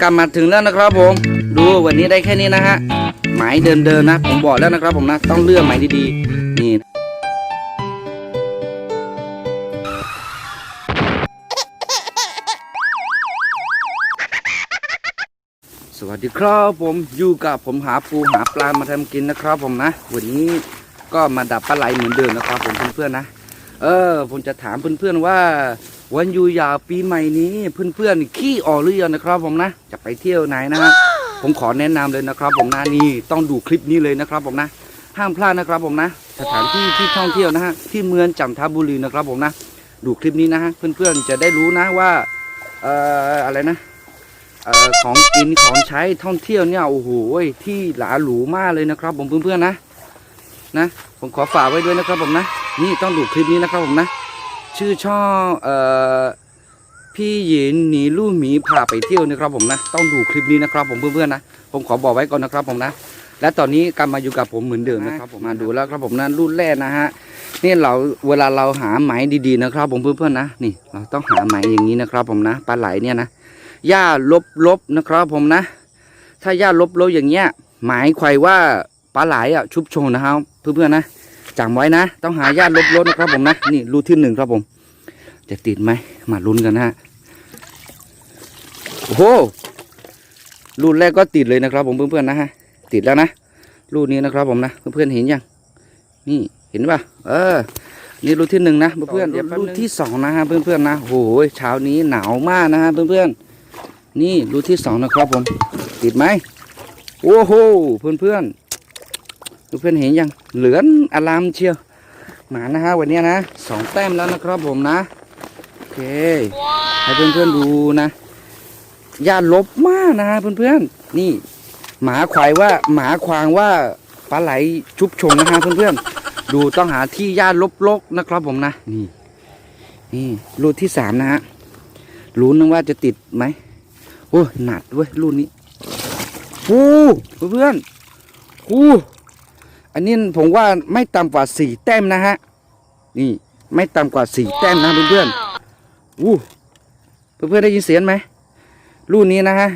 กลับมาถึงแล้วนะครับผม ดูวันนี้ได้แค่นี้นะฮะหมายเดินๆนะ ผมบอกแล้วนะครับผมนะต้องเลือกหมายดีๆนี่นะสวัสดีครับผมอยู่กับผมหาปูหาปลามาทำกินนะครับผมนะ วันนี้ก็มาดับปลาไหลเหมือนเดิมนะครับผมเพื่อนๆนะ เออผมจะถามเพื่อนๆว่า วันหยูยาวปีใหม่นี้เพื่อนๆขี้ออกหรือยังนะครับ ผมนะจะไปเที่ยวไหนนะฮะผมขอแนะนำเลยนะครับ ผมนะนี่ต้องดูคลิปนี้เลยนะครับ ผมนะ ห้ามพลาดนะครับ ผมนะ สถานที่ที่ท่องเที่ยวนะฮะที่เมืองจันทบุรีนะครับ ผมนะ ดูคลิปนี้นะฮะเพื่อนๆจะได้รู้นะว่าเอ่ออะไรนะเอ่อของกินของใช้ท่องเที่ยวเนี่ยโอ้โหที่หลาหรูมากเลยนะครับ ผมเพื่อนๆนะนะ ผมขอฝากไว้ด้วยนะครับผมนะ นี่ต้องดูคลิปนี้นะครับผมนะ ชื่อช่องเอ่อพี่หยินหนีลู่หมีพาไปเที่ยวนะครับผมนะ ต้องดูคลิปนี้นะครับ ผมเพื่อนๆนะ ผมขอบอกไว้ก่อนนะครับผมนะ และตอนนี้กลับมาอยู่กับผมเหมือนเดิมนะครับผมมาดูแล้วครับผมนะรุ่นแรกนะฮะนี่เราเวลาเราหาไหมดีๆนะครับ ผมเพื่อนๆนะนี่ เราต้องหาไหมอย่างนี้นะครับ ผมนะปลาไหลเนี่ยนะหญ้าลบๆนะครับ ผมนะ ถ้าหญ้าลบๆอย่างเงี้ย หมายควายว่าปลาไหลอะชุบโชงนะครับเพื่อนๆนะ จำไว้นะ ต้องหาหญ้าลบๆนะครับผมนะ นี่รูที่หนึ่งครับผม จะติดไหมมาลุ้นกันนะฮะโอ้โหรุ่นแรกก็ติดเลยนะครับ ผมเพื่อนๆนะฮะติดแล้วนะรูนี้นะครับผมนะเพื่อนๆเห็นยังนี่เห็นป่ะเออ นี่รูที่หนึ่งนะเพื่อนๆเดี๋ยวรูที่สองนะฮะเพื่อนๆนะโอ้โหเช้านี้หนาวมากนะฮะเพื่อนๆนี่รูที่สองนะครับผม ติดไหมโอ้โหเพื่อนๆ เพื่อนเห็นยังเหลือนอารามเชียวหมานะฮะวันนี้นะสองแต้มแล้วนะครับผมนะโอเคให้เพื่อนๆดูนะญาติลบมากนะฮะเพื่อนๆนี่ หมาควายว่าหมาควางว่าปลาไหลชุบชงนะฮะเพื่อนๆดูต้องหาที่หญ้าลบลกนะครับผมนะนี่นี่รูที่สามนะฮะรู้นึงว่าจะติดไหมโอ้หนัดเว้ยรูนี้โอ้เพื่อนๆโอ้อันนี้ผมว่าไม่ต่ำกว่าสี่แต้มนะฮะ นี่ไม่ต่ำกว่าสี่แต้มนะเพื่อนๆอู้เพื่อนๆได้ยินเสียงไหมรูนี้นะฮะ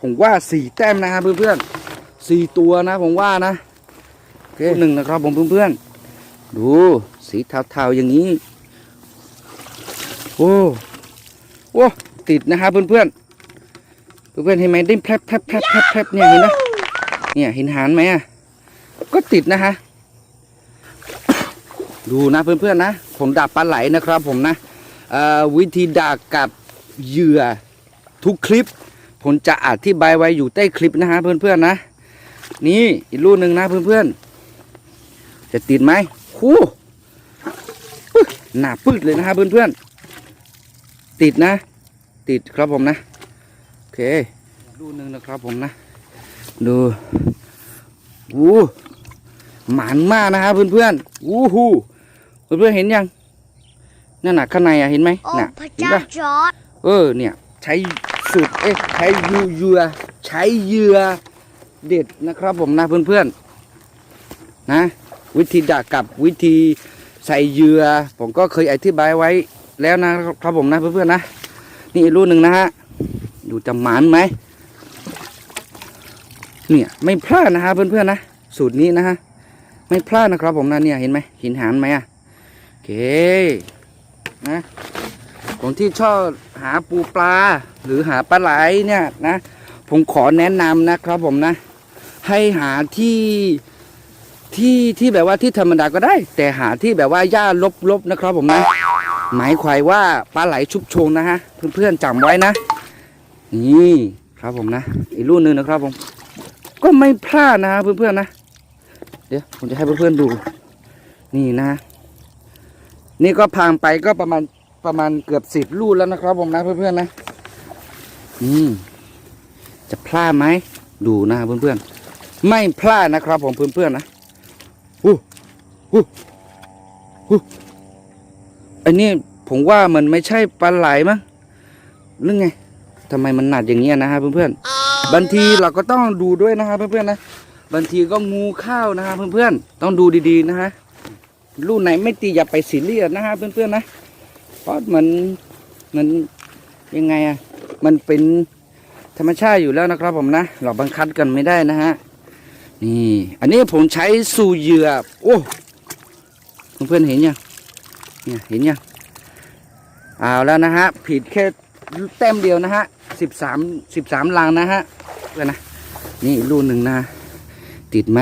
ผมว่าสี่แต้มนะครับเพื่อนๆสี่ตัวนะ ผมว่านะโอเคหนึ่งนะครับผมเพื่อนๆ ดูสีเทาๆอย่างนี้ โอ้ โอ้ติดนะครับเพื่อนๆ เพื่อนๆเห็นไหมได้แพรบแพรบแพรบแพรบแพรบเนี่ยเห็นไหมเนี่ยเห็นหานไหมอะ ก็ติดนะฮะ ดูนะเพื่อนๆนะ ผมดับปลาไหลนะครับผมนะอ่อวิธีดักกับเหยื่อทุกคลิป ผมจะอธิบายไว้อยู่ใต้คลิปนะฮะเพื่อนๆนะ นี่อีกรูปหนึ่งนะเพื่อนๆ จะติดไหมคู่หนาปึ๊กเลยนะฮะเพื่อนๆ ติดนะ ติดครับผมนะ โอเครูหนึ่งนะครับผมนะ ดู วู้ หมานมากนะฮะเพื่อนๆวู้ฮู้เพื่อนๆเห็นยังนั่นน่ะข้างในอะเห็นไหมโอ้น่ะพระเห็นเจ้าปะจอร์ดเออเนี่ยใช้สูตรเอ๊ะใช้ยูเหยื่อใช้เหยื่อเด็ดนะครับผมนะเพื่อนๆนะวิธีดักกับวิธีใส่เหยื่อผมก็เคยอธิบายไว้แล้วนะครับผมนะเพื่อนๆนะนี่อีกรุ่นหนึ่งนะฮะดูจะหมานไหมเนี่ยไม่พลาดนะฮะเพื่อนๆนะสูตรนี้นะฮะ ไม่พลาดนะครับผมนะเนี่ยเห็นไหมหินหานไหมอะโอเคนะผมที่ชอบหาปูปลาหรือหาปลาไหลเนี่ยนะ ผมขอแนะนำนะครับผมนะ ให้หาที่ที่ที่แบบว่าที่ธรรมดาก็ได้ แต่หาที่แบบว่าหญ้าลบๆนะครับผมนะ หมายควายว่าปลาไหลชุบโชงนะฮะเพื่อนๆจำไว้นะ นี่ครับผมนะ อีกรุ่นหนึ่งนะครับผม ก็ไม่พลาดนะเพื่อนๆนะ เดี๋ยวผมจะให้เพื่อนๆดู นี่นะ นี่ก็พังไปก็ประมาณประมาณเกือบสิบลูกแล้วนะครับผมนะเพื่อนๆนะอืมจะพลาดไหมดูนะเพื่อนๆไม่พลาดนะครับผมเพื่อนๆนะอู้อู้อู้อันนี้ผมว่ามันไม่ใช่ปลาไหลมั้งหรือไงทำไมมันหนัดอย่างเงี้ยนะฮะเพื่อนๆบางทีเราก็ต้องดูด้วยนะครับเพื่อนๆนะ บางทีก็งูเข้านะฮะเพื่อนๆ ต้องดูดีๆนะฮะลูกไหนไม่ตีอย่าไปสีเรียสนะฮะเพื่อนๆนะเพราะมันมันยังไงอะมันเป็นธรรมชาติอยู่แล้วนะครับผมนะเราบังคับกันไม่ได้นะฮะนี่อันนี้ผมใช้สูเหยื่อโอ้เพื่อนๆเห็นยังเนี่ยเห็นยังเอาแล้วนะฮะผิดแค่แต้มเดียวนะฮะสิบสามสิบสามลังนะฮะเพื่อนนะนี่รูหนึ่งนะ ติดไหม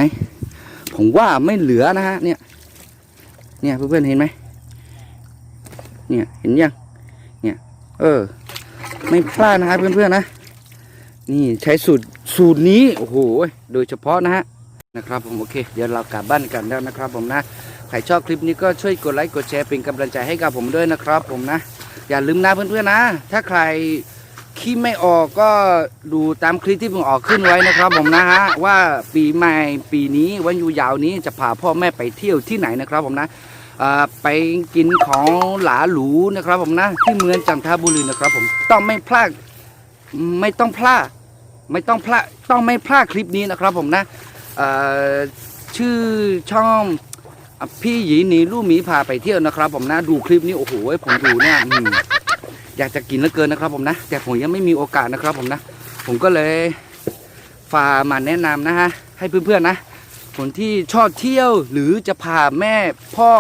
ผมว่าไม่เหลือนะฮะเนี่ยเนี่ยเพื่อนๆเห็นไหมเนี่ยเห็นยังเนี่ยเออ ไม่พลาดนะฮะเพื่อนๆนะ นี่ใช้สูตรสูตรนี้โอ้โหโดยเฉพาะนะฮะนะครับผมโอเค เดี๋ยวเรากลับบ้านกันแล้วนะครับผมนะใครชอบคลิปนี้ก็ช่วยกดไลค์กดแชร์เป็นกำลังใจให้กับผมด้วยนะครับผมนะ อย่าลืมนะเพื่อนๆนะ ถ้าใคร คิดไม่ออกก็ดูตามคลิปที่ผมออกขึ้นไว้นะครับผมนะฮะว่าปีใหม่ปีนี้วันอยู่ยาวนี้จะพาพ่อแม่ไปเที่ยวที่ไหนนะครับผมนะไปกินของหลาหรูนะครับผมนะที่เมืองจันทบุรีนะครับผมต้องไม่พลาดไม่ต้องพลาดไม่ต้องพลาดต้องไม่พลาดคลิปนี้นะครับผมนะชื่อช่องพี่หยีหนีลูกหมีพาไปเที่ยวนะครับผมนะดูคลิปนี้โอ้โหผมดูเนี่ย อยากจะกินเหลือเกินนะครับผมนะ แต่ผมยังไม่มีโอกาสนะครับผมนะ ผมก็เลยฝามาแนะนำนะฮะให้เพื่อนๆนะ คนที่ชอบเที่ยวหรือจะพาแม่พ่อ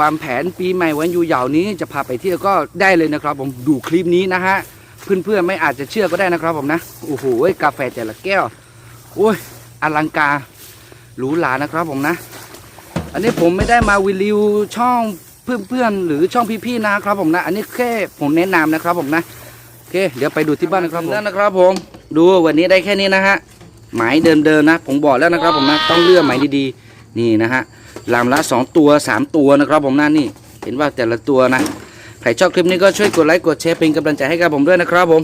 วางแผนปีใหม่วันอยู่ยาวนี้จะพาไปเที่ยวก็ได้เลยนะครับ ผมดูคลิปนี้นะฮะเพื่อนๆไม่อาจจะเชื่อก็ได้นะครับผมนะโอ้โหกาแฟแต่ละแก้วโอ้ยอลังการหรูหรานะครับผมนะ อันนี้ผมไม่ได้มาวิดีโอช่อง เพื่อนๆหรือช่องพี่ๆนะครับผมนะ อันนี้แค่ผมแนะนำนะครับผมนะโอเค เดี๋ยวไปดูที่บ้านนะครับผมนะครับผม ดูวันนี้ได้แค่นี้นะฮะหมายเดิมๆนะ ผมบอกแล้วนะครับผมนะต้องเลือกหมายดีๆนี่นะฮะลำละสองตัวสามตัวนะครับผมนะนี่ เห็นว่าแต่ละตัวนะใครชอบคลิปนี้ก็ช่วยกดไลค์กดแชร์เป็นกำลังใจให้กับผมด้วยนะครับผม